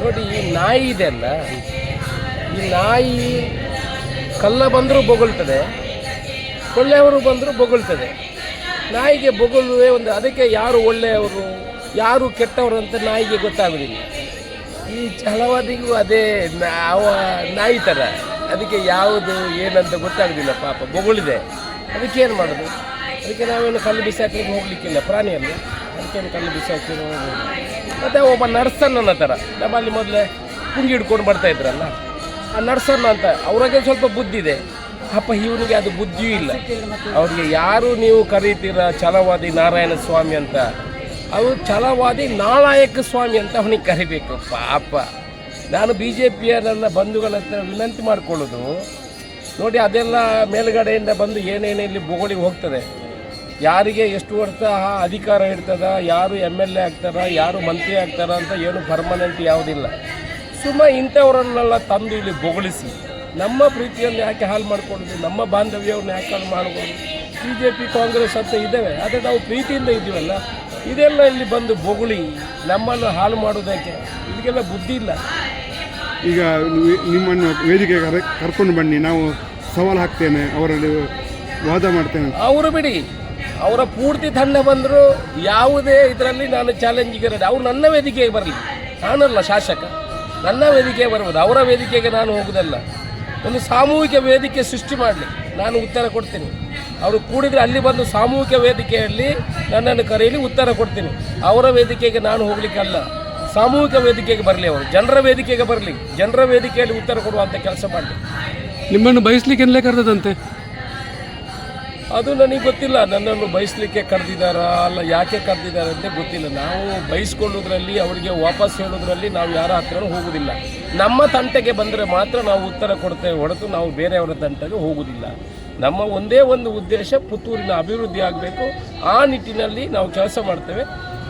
ನೋಡಿ, ಈ ನಾಯಿ ಇದೆ ಅಲ್ಲ? ಈ ನಾಯಿ ಕಲ್ಲ ಬಂದರೂ ಬೊಗಳ್ತದೆ ಒಳ್ಳೆಯವರು ಬಂದರೂ ಬೊಗಳ್ತದೆ. ನಾಯಿಗೆ ಬೊಗಳುವೆ ಒಂದು, ಅದಕ್ಕೆ ಯಾರು ಒಳ್ಳೆಯವರು, ಯಾರು ಕೆಟ್ಟವರು ಅಂತ ನಾಯಿಗೆ ಗೊತ್ತಾಗೋದಿಲ್ಲ. ಈ ಛಲವಾದಿಗೂ ಅದೇ ಅವ ನಾಯಿ ಥರ ಅದಕ್ಕೆ ಯಾವುದು ಏನಂತ ಗೊತ್ತಾಗೋದಿಲ್ಲ, ಪಾಪ ಬೊಗಳಿದೆ. ಅದಕ್ಕೆ ಏನು ಮಾಡೋದು? ಅದಕ್ಕೆ ನಾವೇನು ಕಲ್ಲು ಬಿಸಾಕಲಿಕ್ಕೆ ಹೋಗ್ಲಿಕ್ಕಿಲ್ಲ, ಪ್ರಾಣಿಯಲ್ಲಿ. ಅದಕ್ಕೇನು ಕಲ್ಲು ಬಿಸಾಕಿ ಮತ್ತು ಒಬ್ಬ ನರ್ಸನ್ನ ಥರ ನಮ್ಮಲ್ಲಿ ಮೊದಲೇ ಪುಂಗಿ ಹಿಡ್ಕೊಂಡು ಬರ್ತಾ ಇದ್ರಲ್ಲ, ಆ ನರ್ಸನ್ನ ಅಂತ, ಅವ್ರಿಗೆ ಸ್ವಲ್ಪ ಬುದ್ಧಿ ಇದೆ. ಅಪ್ಪ ಇವನಿಗೆ ಅದು ಬುದ್ಧಿಯೂ ಇಲ್ಲ. ಅವ್ರಿಗೆ ಯಾರು ನೀವು ಕರೀತೀರ ಛಲವಾದಿ ನಾರಾಯಣ ಸ್ವಾಮಿ ಅಂತ? ಅವರು ಛಲವಾದಿ ನಾಲಾಯಕ ಸ್ವಾಮಿ ಅಂತ ಅವನಿಗೆ ಕರಿಬೇಕು, ಪಾಪ. ನಾನು ಬಿ ಜೆ ಪಿಯ ನನ್ನ ಬಂಧುಗಳ ಹತ್ರ ವಿನಂತಿ ಮಾಡಿಕೊಳ್ಳೋದು. ನೋಡಿ ಅದೆಲ್ಲ ಮೇಲುಗಡೆಯಿಂದ ಬಂದು ಏನೇನು ಇಲ್ಲಿ ಬೋಗಳಿಗೆ ಹೋಗ್ತದೆ. ಯಾರಿಗೆ ಎಷ್ಟು ವರ್ಷ ಅಧಿಕಾರ ಇರ್ತದ ಯಾರು ಎಂ ಎಲ್ ಎ ಆಗ್ತಾರ ಯಾರು ಮಂತ್ರಿ ಆಗ್ತಾರ ಅಂತ ಏನು ಪರ್ಮನೆಂಟ್ ಯಾವುದಿಲ್ಲ. ಸುಮ್ಮ ಇಂಥವರನ್ನೆಲ್ಲ ತಂದು ಇಲ್ಲಿ ಬೊಗಳಿಸಿ ನಮ್ಮ ಪ್ರೀತಿಯನ್ನು ಯಾಕೆ ಹಾಳು ಮಾಡಿಕೊಂಡು ನಮ್ಮ ಬಾಂಧವ್ಯವನ್ನು ಯಾಕೆ ಹಾಳು ಮಾಡ್ಕೊಂಡು ಬಿ ಜೆ ಪಿ ಕಾಂಗ್ರೆಸ್ ಅಂತ ಇದ್ದೇವೆ ಆದರೆ ನಾವು ಪ್ರೀತಿಯಿಂದ ಇದ್ದೀವಲ್ಲ ಇದೆಲ್ಲ ಇಲ್ಲಿ ಬಂದು ಬೊಗಳಿ ನಮ್ಮನ್ನು ಹಾಳು ಮಾಡೋದಕ್ಕೆ ಇದಕ್ಕೆಲ್ಲ ಬುದ್ಧಿ ಇಲ್ಲ. ಈಗ ನಿಮ್ಮನ್ನು ವೇದಿಕೆಗೆ ಕರೆ ಕರ್ಕೊಂಡು ಬನ್ನಿ ನಾವು ಸವಾಲು ಹಾಕ್ತೇನೆ ಅವರಲ್ಲಿ ವಾದ ಮಾಡ್ತೇನೆ ಅವರು ಬಿಡಿ. ಅವರ ಪೂರ್ತಿ ತಂಡ ಬಂದರೂ ಯಾವುದೇ ಇದರಲ್ಲಿ ನಾನು ಚಾಲೆಂಜಿಗೆ ಇರೋದು. ಅವ್ರು ನನ್ನ ವೇದಿಕೆಗೆ ಬರಲಿ. ನಾನಲ್ಲ ಶಾಸಕ. ನನ್ನ ವೇದಿಕೆಗೆ ಬರ್ಬೋದು ಅವರ ವೇದಿಕೆಗೆ ನಾನು ಹೋಗೋದಲ್ಲ ಒಂದು ಸಾಮೂಹಿಕ ವೇದಿಕೆ ಸೃಷ್ಟಿ ಮಾಡಲಿ. ನಾನು ಉತ್ತರ ಕೊಡ್ತೀನಿ. ಅವರು ಕೂಡಿದರೆ ಅಲ್ಲಿ ಬಂದು ಸಾಮೂಹಿಕ ವೇದಿಕೆಯಲ್ಲಿ ನನ್ನನ್ನು ಕರೆಯಲಿ ಉತ್ತರ ಕೊಡ್ತೀನಿ. ಅವರ ವೇದಿಕೆಗೆ ನಾನು ಹೋಗ್ಲಿಕ್ಕಲ್ಲ. ಸಾಮೂಹಿಕ ವೇದಿಕೆಗೆ ಬರಲಿ ಅವರು. ಜನರ ವೇದಿಕೆಗೆ ಬರಲಿ. ಜನರ ವೇದಿಕೆಯಲ್ಲಿ ಉತ್ತರ ಕೊಡುವಂಥ ಕೆಲಸ ಮಾಡಲಿ. ನಿಮ್ಮನ್ನು ಬಯಸ್ಲಿಕ್ಕೆ ಎಲ್ಲೇ ಕರೆದದಂತೆ? ಅದು ನನಗೆ ಗೊತ್ತಿಲ್ಲ. ನನ್ನನ್ನು ಬಯಸಲಿಕ್ಕೆ ಕರೆದಿದ್ದಾರಾ ಅಲ್ಲ ಯಾಕೆ ಕರೆದಿದ್ದಾರೆ ಅಂತ ಗೊತ್ತಿಲ್ಲ. ನಾವು ಬಯಸ್ಕೊಳ್ಳೋದ್ರಲ್ಲಿ ಅವರಿಗೆ ವಾಪಸ್ ಹೇಳೋದ್ರಲ್ಲಿ ನಾವು ಯಾರ ಹತ್ರನೂ ಹೋಗುವುದಿಲ್ಲ ನಮ್ಮ ತಂಟೆಗೆ ಬಂದರೆ ಮಾತ್ರ ನಾವು ಉತ್ತರ ಕೊಡ್ತೇವೆ ಹೊರತು ನಾವು ಬೇರೆಯವರ ತಂಟೆಗೆ ಹೋಗುವುದಿಲ್ಲ ನಮ್ಮ ಒಂದೇ ಒಂದು ಉದ್ದೇಶ ಪುತ್ತೂರಿನ ಅಭಿವೃದ್ಧಿ ಆಗಬೇಕು. ಆ ನಿಟ್ಟಿನಲ್ಲಿ ನಾವು ಕೆಲಸ ಮಾಡ್ತೇವೆ.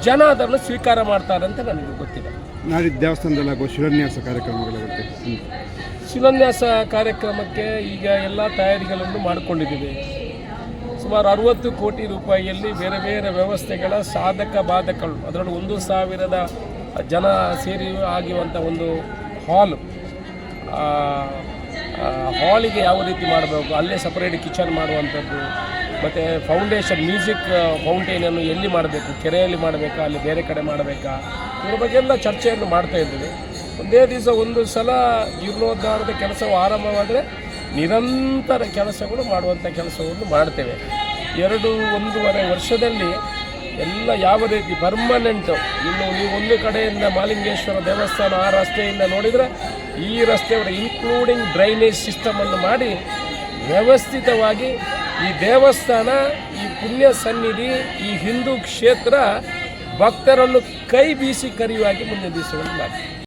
ಜನ ಅದನ್ನು ಸ್ವೀಕಾರ ಮಾಡ್ತಾರಂತ ಅಂತ ನನಗೆ ಗೊತ್ತಿದೆ. ನಾಡಿದ್ದು ದೇವಸ್ಥಾನದಲ್ಲಿ ಆಗುವ ಶಿಲಾನ್ಯಾಸ ಕಾರ್ಯಕ್ರಮಗಳ ಬಗ್ಗೆ ಶಿಲಾನ್ಯಾಸ ಕಾರ್ಯಕ್ರಮಕ್ಕೆ ಈಗ ಎಲ್ಲ ತಯಾರಿಗಳನ್ನು ಮಾಡಿಕೊಂಡಿದ್ದೀವಿ. ಸುಮಾರು ಅರುವತ್ತು ಕೋಟಿ ರೂಪಾಯಿಯಲ್ಲಿ ಬೇರೆ ಬೇರೆ ವ್ಯವಸ್ಥೆಗಳ ಸಾಧಕ ಬಾಧಕಗಳು. ಅದರಲ್ಲಿ ಒಂದು ಸಾವಿರದ ಜನ ಸೇರಿ ಆಗಿರುವಂಥ ಒಂದು ಹಾಲು ಹಾಲಿಗೆ ಯಾವ ರೀತಿ ಮಾಡಬೇಕು, ಅಲ್ಲೇ ಸಪರೇಟ್ ಕಿಚನ್ ಮಾಡುವಂಥದ್ದು, ಮತ್ತು ಫೌಂಡೇಶನ್ ಮ್ಯೂಸಿಕ್ ಫೌಂಟೇನನ್ನು ಎಲ್ಲಿ ಮಾಡಬೇಕು, ಕೆರೆಯಲ್ಲಿ ಮಾಡಬೇಕಾ, ಅಲ್ಲಿ ಬೇರೆ ಕಡೆ ಮಾಡಬೇಕಾ ಇದ್ರ ಬಗ್ಗೆ ಎಲ್ಲ ಚರ್ಚೆಯನ್ನು ಮಾಡ್ತಾ ಇದ್ದೀವಿ. ಒಂದೇ ದಿವಸ ಒಂದು ಸಲ ಜೀರ್ಣೋದ್ಧಾರದ ಕೆಲಸವು ಆರಂಭವಾದರೆ ನಿರಂತರ ಕೆಲಸಗಳು ಮಾಡುವಂಥ ಕೆಲಸವನ್ನು ಮಾಡ್ತೇವೆ. ಎರಡು, ಒಂದೂವರೆ ವರ್ಷದಲ್ಲಿ ಎಲ್ಲ ಯಾವ ರೀತಿ ಪರ್ಮನೆಂಟು ಇನ್ನು ನೀವು ಒಂದು ಕಡೆಯಿಂದ ಮಾಲಿಂಗೇಶ್ವರ ದೇವಸ್ಥಾನ ಆ ರಸ್ತೆಯಿಂದ ನೋಡಿದರೆ ಈ ರಸ್ತೆಯವರ ಇನ್ಕ್ಲೂಡಿಂಗ್ ಡ್ರೈನೇಜ್ ಸಿಸ್ಟಮನ್ನು ಮಾಡಿ ವ್ಯವಸ್ಥಿತವಾಗಿ ಈ ದೇವಸ್ಥಾನ, ಈ ಪುಣ್ಯ ಸನ್ನಿಧಿ, ಈ ಹಿಂದೂ ಕ್ಷೇತ್ರ ಭಕ್ತರನ್ನು ಕೈ ಬೀಸಿ ಕರೆಯುವಾಗಿ ಮುಂದಿನ ದಿವಸಗಳನ್ನು ಮಾಡಿ